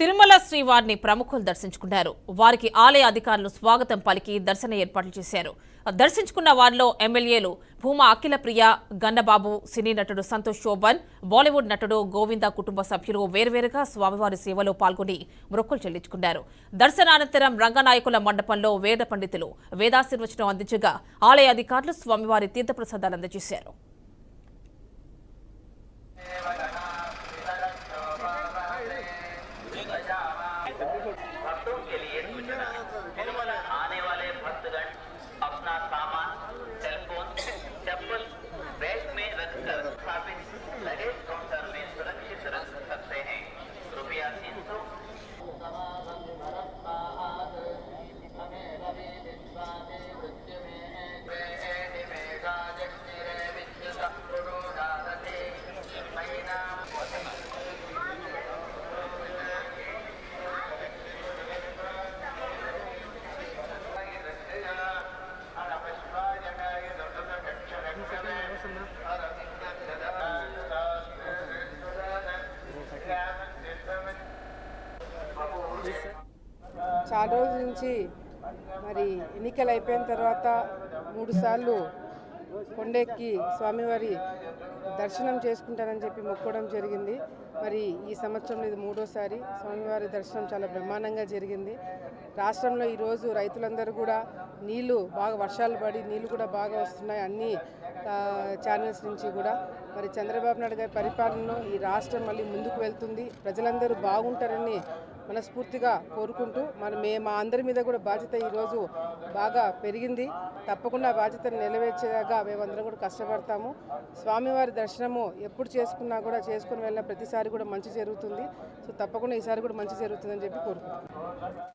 తిరుమల శ్రీవారిని ప్రముఖులు దర్శించుకున్నారు. వారికి ఆలయ అధికారులు స్వాగతం పలికి దర్శన ఏర్పాట్లు చేశారు. దర్శించుకున్న వారిలో ఎమ్మెల్యేలు భూమా అఖిలప్రియ గన్నబాబు సినీ నటుడు సంతోష్ శోభన్ బాలీవుడ్ నటుడు గోవింద కుటుంబ సభ్యులు వేర్వేరుగా స్వామివారి సేవలో పాల్గొని మొక్కులు చెల్లించుకున్నారు. దర్శనానంతరం రంగనాయకుల మండపంలో వేద పండితులు వేదాశీర్వచనం అందించగా ఆలయ అధికారులు స్వామివారి తీర్థప్రసాదాలు అందజేశారు. भक्तों के लिए सूचना చాలా రోజుల నుంచి మరి ఎన్నికలు అయిపోయిన తర్వాత మూడుసార్లు కొండెక్కి స్వామివారి దర్శనం చేసుకుంటానని చెప్పి మొక్కడం జరిగింది. మరి ఈ సంవత్సరంలో ఇది మూడోసారి స్వామివారి దర్శనం చాలా బ్రహ్మాండంగా జరిగింది. రాష్ట్రంలో ఈరోజు రైతులందరూ కూడా నీళ్ళు బాగా వర్షాలు పడి నీళ్ళు కూడా బాగా వస్తున్నాయి అన్ని ఛానల్స్ నుంచి కూడా. మరి చంద్రబాబు నాయుడు గారి పరిపాలనలో ఈ రాష్ట్రం మళ్ళీ ముందుకు వెళ్తుంది. ప్రజలందరూ బాగుంటారని మనస్ఫూర్తిగా కోరుకుంటూ మరి మే మా అందరి మీద కూడా బాధ్యత ఈరోజు బాగా పెరిగింది. తప్పకుండా బాధ్యతను నెరవేర్చేదాకా మేమందరం కూడా కష్టపడతాము. స్వామివారి దర్శనము ఎప్పుడు చేసుకున్నా కూడా చేసుకుని వెళ్ళిన ప్రతిసారి కూడా మంచి జరుగుతుంది. సో తప్పకుండా ఈసారి కూడా మంచి జరుగుతుందని చెప్పి కోరుకుంటున్నాను.